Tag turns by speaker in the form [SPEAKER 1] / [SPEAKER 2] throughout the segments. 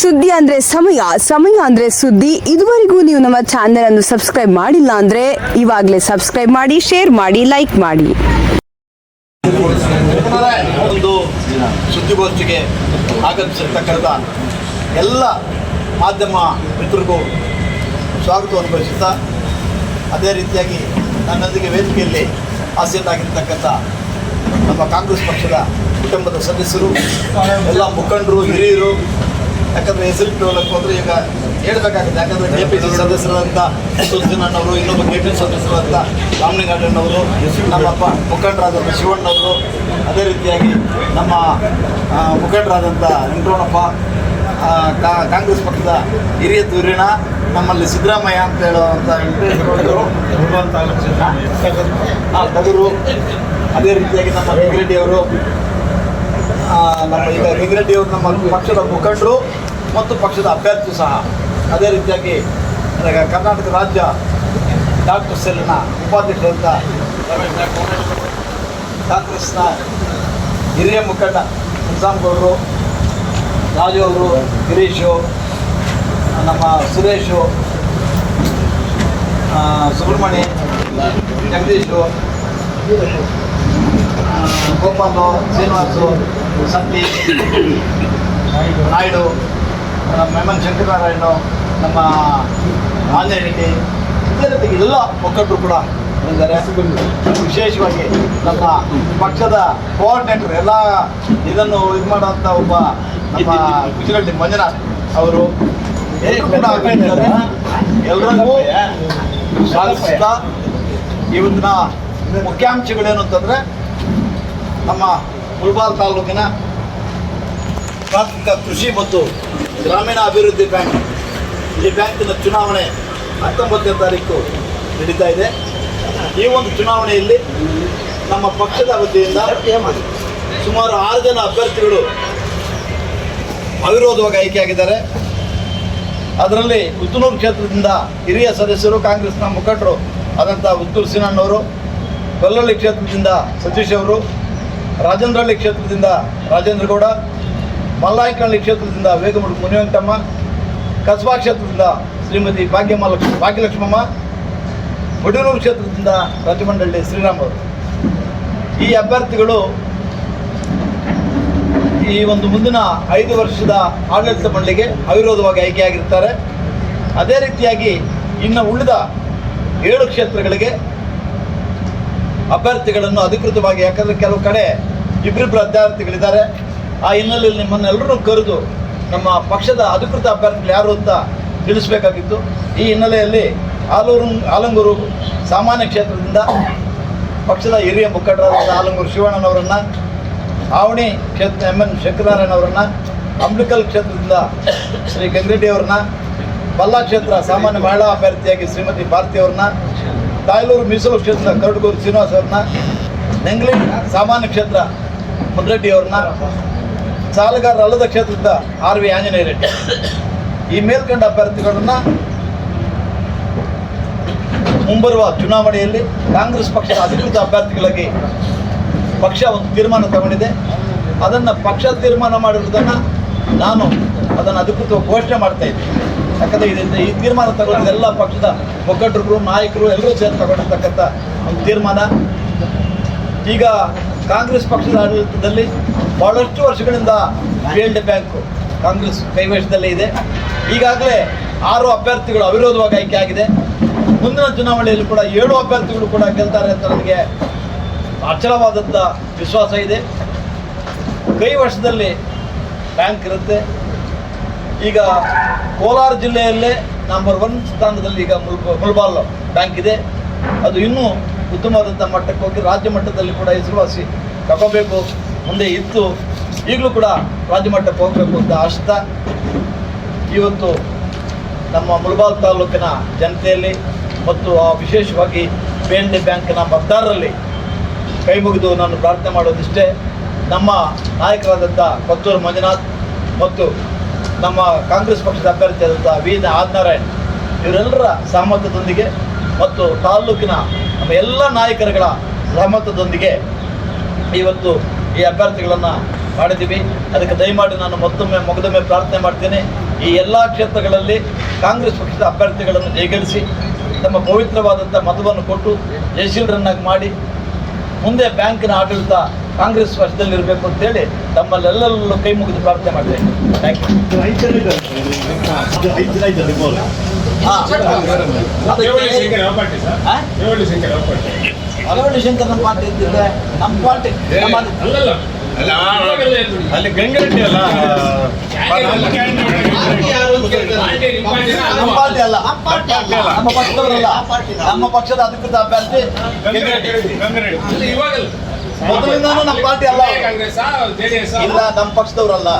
[SPEAKER 1] ಸುದ್ದಿ ಅಂದ್ರೆ ಸಮಯ ಸಮಯ ಅಂದ್ರೆ ಸುದ್ದಿ. ಇದುವರೆಗೂ ನೀವು ನಮ್ಮ ಚಾನೆಲ್ ಅನ್ನು ಸಬ್ಸ್ಕ್ರೈಬ್ ಮಾಡಿಲ್ಲ ಅಂದ್ರೆ ಇವಾಗಲೇ ಸಬ್ಸ್ಕ್ರೈಬ್ ಮಾಡಿ ಶೇರ್ ಮಾಡಿ ಲೈಕ್ ಮಾಡಿ.
[SPEAKER 2] ಸುದ್ದಿಗೋಷ್ಠಿಗೆ ಆಗಮಿಸಿರ್ತಕ್ಕಂಥ ಎಲ್ಲ ಮಾಧ್ಯಮ ಮಿತ್ರರಿಗೂ ಸ್ವಾಗತವನ್ನು ಬಯಸುತ್ತಾ ಅದೇ ರೀತಿಯಾಗಿ ನನ್ನೊಂದಿಗೆ ವೇದಿಕೆಯಲ್ಲಿ ಆಸೀನಾಗಿರ್ತಕ್ಕಂಥ ನಮ್ಮ ಕಾಂಗ್ರೆಸ್ ಪಕ್ಷದ ಕುಟುಂಬದ ಸದಸ್ಯರು, ಎಲ್ಲ ಮುಖಂಡರು, ಹಿರಿಯರು ಯಾಕಂದರೆ ಪಿ ಹೇಳಕ್ಕೆ ಹೋದ್ರೆ ಈಗ ಹೇಳ್ಬೇಕಾಗುತ್ತೆ. ಯಾಕಂದ್ರೆ ಕೆ ಪಿ ಸಿ ಸದಸ್ಯರಾದಂಥ ಸುರ್ಜಿನಣ್ಣವರು ಇನ್ನೊಬ್ಬ ಕೆ ಪಿ ಸಿ ಸದಸ್ಯರಾದಂಥ ರಾಮಲಿಂಗಣ್ಣನವರು ನಮ್ಮಪ್ಪ ಮುಖಂಡರಾದಂಥ ಶಿವಣ್ಣವರು ಅದೇ ರೀತಿಯಾಗಿ ನಮ್ಮ ಮುಖಂಡರಾದಂಥ ವೆಂಕಟರಮಣಪ್ಪ ಕಾಂಗ್ರೆಸ್ ಪಕ್ಷದ ಹಿರಿಯ ಧುರೀಣ ನಮ್ಮಲ್ಲಿ ಸಿದ್ದರಾಮಯ್ಯ ಅಂತ ಹೇಳುವಂಥ ತಗರು ಅದೇ ರೀತಿಯಾಗಿ ನಮ್ಮ ವೆಂಕರೆಡ್ಡಿ ಅವರು ಆ, ನಮ್ಮ ಈಗ ಅವರು ನಮ್ಮ ಪಕ್ಷದ ಮುಖಂಡರು. ಮತ್ತು ಪಕ್ಷದ ಅಭ್ಯರ್ಥಿ ಸಹ ಅದೇ ರೀತಿಯಾಗಿ ನನಗೆ ಕರ್ನಾಟಕ ರಾಜ್ಯ ಡಾಕ್ಟರ್ ಸೆಲ್ನ ಉಪಾಧ್ಯಕ್ಷರಂತ ಕಾಂಗ್ರೆಸ್ನ ಹಿರಿಯ ಮುಖಂಡ ಗೌಡರು ರಾಜು ಅವರು, ಗಿರೀಶು, ನಮ್ಮ ಸುರೇಶು ಸುಬ್ರಹ್ಮಣ್ಯ, ಜಗದೀಶು ಗೋಪಾಲು ಶ್ರೀನಿವಾಸು ಸಂತಿ ನಾಯ್ಡು ನಮ್ಮ ಶಂಕರನಾರಾಯಣು ನಮ್ಮ ಆಂಜನೇಯ ರೆಡ್ಡಿ ಎಲ್ಲ ಒಕ್ಕಟ್ಟರು ಕೂಡ ಬಂದಿದ್ದಾರೆ. ವಿಶೇಷವಾಗಿ ನಮ್ಮ ಪಕ್ಷದ ಕೋಆರ್ಡಿನೇಟರ್ ಎಲ್ಲ ಇದನ್ನು ಇದು ಮಾಡುವಂಥ ಒಬ್ಬ ನಮ್ಮ ಕುಚಿಗಡ್ಡಿ ಮಂಜುನಾಥ್ ಅವರು. ಕೂಡ ಸ್ವಾಗತಿಸ್ತಾ ಇವತ್ತಿನ ಮುಖ್ಯಾಂಶಗಳೇನು ಅಂತಂದರೆ ನಮ್ಮ ಗುಲ್ಬಾರ್ ತಾಲೂಕಿನ ಪ್ರಾಥಮಿಕ ಕೃಷಿ ಮತ್ತು ಗ್ರಾಮೀಣ ಅಭಿವೃದ್ಧಿ ಬ್ಯಾಂಕ್ ಈ ಬ್ಯಾಂಕಿನ ಚುನಾವಣೆ ಹತ್ತೊಂಬತ್ತನೇ ತಾರೀಕು ನಡೀತಾ ಇದೆ. ಈ ಒಂದು ಚುನಾವಣೆಯಲ್ಲಿ ನಮ್ಮ ಪಕ್ಷದ ವತಿಯಿಂದ ಸುಮಾರು ಆರು ಜನ ಅಭ್ಯರ್ಥಿಗಳು ಅವಿರೋಧವಾಗಿ ಆಯ್ಕೆಯಾಗಿದ್ದಾರೆ. ಅದರಲ್ಲಿ ಉತ್ತನೂರು ಕ್ಷೇತ್ರದಿಂದ ಹಿರಿಯ ಸದಸ್ಯರು, ಕಾಂಗ್ರೆಸ್ನ ಮುಖಂಡರು ಆದಂಥ ಉತ್ತೂರು ಸಿನಣ್ಣವರು ಕೊಲ್ಲಹಳ್ಳಿ ಕ್ಷೇತ್ರದಿಂದ ಸತೀಶ್ ಅವರು, ರಾಜೇಂದ್ರಹಳ್ಳಿ ಕ್ಷೇತ್ರದಿಂದ ರಾಜೇಂದ್ರ ಗೌಡ ಮಲ್ಲಾಯಕಹಳ್ಳಿ ಕ್ಷೇತ್ರದಿಂದ ವೇಗಮುಡಿ ಮುನಿವೆಂಕಟಮ್ಮ, ಕಸ್ಬಾ ಕ್ಷೇತ್ರದಿಂದ ಶ್ರೀಮತಿ ಭಾಗ್ಯಮಲಕ್ಷ್ಮಿ ಭಾಗ್ಯಲಕ್ಷ್ಮಮ್ಮ ಒಡೂರು ಕ್ಷೇತ್ರದಿಂದ ರಾಜಮಂಡಳ್ಳಿ ಶ್ರೀರಾಮ್ ಅವರು ಈ ಅಭ್ಯರ್ಥಿಗಳು ಈ ಒಂದು ಮುಂದಿನ ಐದು ವರ್ಷದ ಆಡಳಿತ ಮಂಡಳಿಗೆ ಅವಿರೋಧವಾಗಿ ಆಯ್ಕೆಯಾಗಿರ್ತಾರೆ. ಅದೇ ರೀತಿಯಾಗಿ ಇನ್ನು ಉಳಿದ ಏಳು ಕ್ಷೇತ್ರಗಳಿಗೆ ಅಭ್ಯರ್ಥಿಗಳನ್ನು ಅಧಿಕೃತವಾಗಿ, ಯಾಕಂದರೆ ಕೆಲವು ಕಡೆ ಇಬ್ಬರಿಬ್ಬರು ಅಭ್ಯರ್ಥಿಗಳಿದ್ದಾರೆ. ಆ ಹಿನ್ನೆಲೆಯಲ್ಲಿ ನಿಮ್ಮನ್ನೆಲ್ಲರೂ ಕರೆದು ನಮ್ಮ ಪಕ್ಷದ ಅಧಿಕೃತ ಅಭ್ಯರ್ಥಿಗಳು ಯಾರು ಅಂತ ತಿಳಿಸಬೇಕಾಗಿತ್ತು. ಈ ಹಿನ್ನೆಲೆಯಲ್ಲಿ ಆಲೂರು ಆಲಂಗೂರು ಸಾಮಾನ್ಯ ಕ್ಷೇತ್ರದಿಂದ ಪಕ್ಷದ ಹಿರಿಯ ಮುಖಂಡರಾದ ಆಲಂಗೂರು ಶಿವಣ್ಣನವರನ್ನು, ಆವಣಿ ಕ್ಷೇತ್ರ ಎಂ ಎನ್ ಶಂಕರನಾರಾಯಣ ಅವರನ್ನು ಅಂಬಿಕಲ್ ಕ್ಷೇತ್ರದಿಂದ ಶ್ರೀ ಗಂಗರೆಡ್ಡಿ ಅವ್ರನ್ನ ಬಲ್ಲಾ ಕ್ಷೇತ್ರ ಸಾಮಾನ್ಯ ಮಹಿಳಾ ಅಭ್ಯರ್ಥಿಯಾಗಿ ಶ್ರೀಮತಿ ಭಾರತಿ ಅವ್ರನ್ನ ತಾಯ್ಲೂರು ಮೀಸಲು ಕ್ಷೇತ್ರದ ಕರಡುಗೂರು ಶ್ರೀನಿವಾಸ ಅವ್ರನ್ನ, ನೆಂಗ್ಲಿ ಸಾಮಾನ್ಯ ಕ್ಷೇತ್ರ ಮುನ್ರೆಡ್ಡಿ ಅವ್ರನ್ನ ಸಾಲಗಾರರ ಅಲ್ಲದ ಕ್ಷೇತ್ರದ ಆರ್ ವಿ ಆಂಜನೇಯ ರೆಡ್ಡಿ ಈ ಮೇಲ್ಕಂಡ ಅಭ್ಯರ್ಥಿಗಳನ್ನು ಮುಂಬರುವ ಚುನಾವಣೆಯಲ್ಲಿ ಕಾಂಗ್ರೆಸ್ ಪಕ್ಷದ ಅಧಿಕೃತ ಅಭ್ಯರ್ಥಿಗಳಾಗಿ ಪಕ್ಷ ಒಂದು ತೀರ್ಮಾನ ತಗೊಂಡಿದೆ. ಅದನ್ನು ಪಕ್ಷ ತೀರ್ಮಾನ ಮಾಡಿರೋದನ್ನು ನಾನು ಅದನ್ನು ಅಧಿಕೃತ ಘೋಷಣೆ ಮಾಡ್ತಾ ಇದ್ದೀನಿ. ಯಾಕಂದರೆ ಇದರಿಂದ ಈ ತೀರ್ಮಾನ ತಗೊಂಡಿದ್ದ ಎಲ್ಲ ಪಕ್ಷದ ಮುಖಂಡರು ನಾಯಕರು ಎಲ್ಲರೂ ಸೇರಿ ತಗೊಂಡಿರ್ತಕ್ಕಂಥ ಒಂದು ತೀರ್ಮಾನ. ಈಗ ಕಾಂಗ್ರೆಸ್ ಪಕ್ಷದ ಆಡಳಿತದಲ್ಲಿ ಬಹಳಷ್ಟು ವರ್ಷಗಳಿಂದ ಫೀಲ್ಡ್ ಬ್ಯಾಂಕು ಕಾಂಗ್ರೆಸ್ ಕೈವಶದಲ್ಲೇ ಇದೆ. ಈಗಾಗಲೇ ಆರು ಅಭ್ಯರ್ಥಿಗಳು ಅವಿರೋಧವಾಗಿ ಆಯ್ಕೆ ಆಗಿದೆ. ಮುಂದಿನ ಚುನಾವಣೆಯಲ್ಲಿ ಕೂಡ ಏಳು ಅಭ್ಯರ್ಥಿಗಳು ಕೂಡ ಗೆಲ್ತಾರೆ ಅಂತ ನನಗೆ ಅಚಲವಾದಂಥ ವಿಶ್ವಾಸ ಇದೆ. ಕೈ ವರ್ಷದಲ್ಲಿ ಬ್ಯಾಂಕ್ ಇರುತ್ತೆ. ಈಗ ಕೋಲಾರ ಜಿಲ್ಲೆಯಲ್ಲೇ ನಂಬರ್ ಒನ್ ಸ್ಥಾನದಲ್ಲಿ ಈಗ ಮುಲ್ಬ ಮುಲ್ಬಾಲ್ ಬ್ಯಾಂಕ್ ಇದೆ. ಅದು ಇನ್ನೂ ಉತ್ತಮವಾದಂಥ ಮಟ್ಟಕ್ಕೆ ಹೋಗಿ ರಾಜ್ಯ ಮಟ್ಟದಲ್ಲಿ ಕೂಡ ಹೆಸರುವಾಸಿ ತಗೋಬೇಕು, ಮುಂದೆ ಇತ್ತು ಈಗಲೂ ಕೂಡ ರಾಜ್ಯ ಮಟ್ಟಕ್ಕೆ ಹೋಗಬೇಕು ಅಂತ ಆಶಿಸ್ತಾ ಇವತ್ತು ನಮ್ಮ ಮುಳಬಾಲ್ ತಾಲೂಕಿನ ಜನತೆಯಲ್ಲಿ ಮತ್ತು ಆ ವಿಶೇಷವಾಗಿ ಪಿ ಎನ್ ಡಿ ಬ್ಯಾಂಕಿನ ಮತದಾರರಲ್ಲಿ ಕೈ ಮುಗಿದು ನಾನು ಪ್ರಾರ್ಥನೆ ಮಾಡೋದಿಷ್ಟೇ ನಮ್ಮ ನಾಯಕರಾದಂಥ ಕೊತ್ತೂರು ಮಂಜುನಾಥ್ ಮತ್ತು ನಮ್ಮ ಕಾಂಗ್ರೆಸ್ ಪಕ್ಷದ ಅಭ್ಯರ್ಥಿಯಾದಂಥ ವಿ ಆದಿನಾರಾಯಣ್, ಇವರೆಲ್ಲರ ಸಹಮತದೊಂದಿಗೆ ಮತ್ತು ತಾಲ್ಲೂಕಿನ ನಮ್ಮ ಎಲ್ಲ ನಾಯಕರುಗಳ ಸಹಮತದೊಂದಿಗೆ ಇವತ್ತು ಈ ಅಭ್ಯರ್ಥಿಗಳನ್ನು ಮಾಡಿದ್ದೀವಿ ಅದಕ್ಕೆ ದಯಮಾಡಿ ನಾನು ಮತ್ತೊಮ್ಮೆ ಮೊಗದೊಮ್ಮೆ ಪ್ರಾರ್ಥನೆ ಮಾಡ್ತೇನೆ ಈ ಎಲ್ಲ ಕ್ಷೇತ್ರಗಳಲ್ಲಿ ಕಾಂಗ್ರೆಸ್ ಪಕ್ಷದ ಅಭ್ಯರ್ಥಿಗಳನ್ನು ಜಯಗಳಿಸಿ ತಮ್ಮ ಪವಿತ್ರವಾದಂಥ ಮತವನ್ನು ಕೊಟ್ಟು ಜಯಶೀಲರನ್ನಾಗಿ ಮಾಡಿ ಮುಂದೆ ಬ್ಯಾಂಕಿನ ಆಡಳಿತ ಕಾಂಗ್ರೆಸ್ ವಶದಲ್ಲಿರಬೇಕು ಅಂತೇಳಿ ತಮ್ಮಲ್ಲೆಲ್ಲರಲ್ಲೂ ಕೈ ಮುಗಿದು ಪ್ರಾರ್ಥನೆ ಮಾಡಿದೆ ಥ್ಯಾಂಕ್ ಯು ಅರವಳ್ಳಿ ನಮ್ಮ ಪಾರ್ಟಿ ಇದ್ದಿದ್ದೆ ನಮ್ಮ ಪಾರ್ಟಿ.
[SPEAKER 3] ಅಲ್ಲಿ ಗಂಗರೆಡ್ಡಿ ಅಲ್ಲ
[SPEAKER 2] ನಮ್ಮ ಪಾರ್ಟಿ ಅಲ್ಲ. ನಮ್ಮ ಪಕ್ಷದವರಲ್ಲ. ನಮ್ಮ ಪಕ್ಷದ ಅಧಿಕೃತ ಅಭ್ಯರ್ಥಿ ಮೊದಲಿಂದಾನು ನಮ್ಮ ಪಾರ್ಟಿ ಅಲ್ಲ. ಇಲ್ಲ ನಮ್ಮ ಪಕ್ಷದವರಲ್ಲ.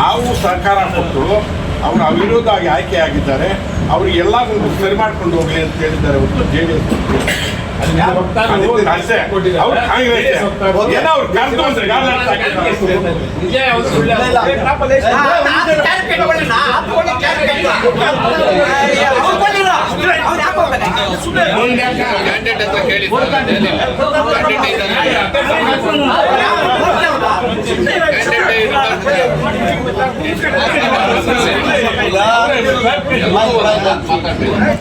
[SPEAKER 4] ನಾವು ಸಹಕಾರ ಕೊಟ್ಟು ಅವರು ಅವಿರೋಧವಾಗಿ ಆಯ್ಕೆಯಾಗಿದ್ದಾರೆ. ಅವರಿಗೆಲ್ಲ ಸರಿ ಮಾಡ್ಕೊಂಡು ಹೋಗ್ಲಿ ಅಂತ ಹೇಳಿದ್ದಾರೆ ಒಂದು ಜೆ ಡಿ ಎಸ್ ಅವ್ರು ಕಾಂಗ್ರೆಸ್ ಏನೋ ಅವ್ರು ಕರ್ದು ಒಂದು ಗಾಳಿ ಹಾಕಿದ್ದಾರೆ.
[SPEAKER 5] ನಿಜ ಯಾವ್ದು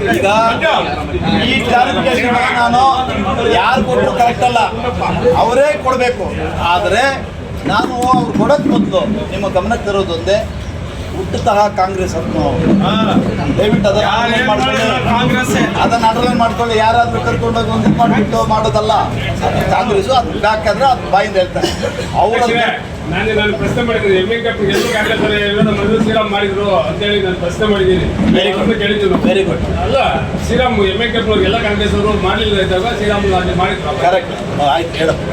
[SPEAKER 2] ಈಗ ಈ ಕ್ಲಾರಿಫಿಕೇಶನ್ ನಾನು ಯಾರು ಕೊಟ್ಟರು ಕರೆಕ್ಟ್ ಅಲ್ಲ ಅವರೇ ಕೊಡಬೇಕು ಆದರೆ ನಾನು ಅವ್ರು ಕೊಡೋಕ್ಕೆ ಮೊದಲು ನಿಮ್ಮ ಗಮನಕ್ಕೆ ತರೋದು ಒಂದೇ ಕಾಂಗ್ರೆಸ್ ಕಾಂಗ್ರೆಸ್ ನಾವು ದಯವಿಟ್ಟು ಅದನ್ನ ಕಾಂಗ್ರೆಸ್ ಮಾಡ್ಕೊಳ್ಳಿ. ಅದನ್ನ ಅಂಡರ್ಲೈನ್ ಮಾಡ್ಕೊಳ್ಳಿ. ಯಾರಾದ್ರೂ ಕರ್ಕೊಂಡೋಗಿ ಒಂದು ಮಾಡ್ಬಿಟ್ಟು ಮಾಡೋದಲ್ಲ. ಅದು ಕಾಂಗ್ರೆಸ್ ಅದು ಹಾಕಿದ್ರೆ ಅದು ಬಾಯಿಂದ ಹೇಳ್ತಾರೆ. ಅವರ
[SPEAKER 5] ನಾನು ನಾನು ಪ್ರಶ್ನೆ ಮಾಡಿದ್ದೀನಿ. ಎಂ ಎ ಕಪ್ ಎಲ್ಲ ಕಾಂಗ್ರೆಸ್ ಅವರು ಏನೋ ಮಧು ಶ್ರೀರಾಮ್ ಮಾಡಿದ್ರು ಅಂತೇಳಿ ನಾನು ಪ್ರಶ್ನೆ ಮಾಡಿದ್ದೀನಿ.
[SPEAKER 2] ವೆರಿ ಗುಡ್
[SPEAKER 5] ಕೇಳಿದ್ರು
[SPEAKER 2] ವೆರಿ ಗುಡ್
[SPEAKER 5] ಅಲ್ಲ ಶ್ರೀರಾಮ್ ಎಂ ಎ ಕಪ್ ಎಲ್ಲ ಕಾಂಗ್ರೆಸ್ ಅವರು ಮಾಡಲಿಲ್ಲ ಇದ್ದಾಗ ಶ್ರೀರಾಮ್ ಅಲ್ಲಿ ಮಾಡಿದ್ರು.
[SPEAKER 2] ಕರೆಕ್ಟ್ ಆಯ್ತು ಹೇಳಪ್ಪ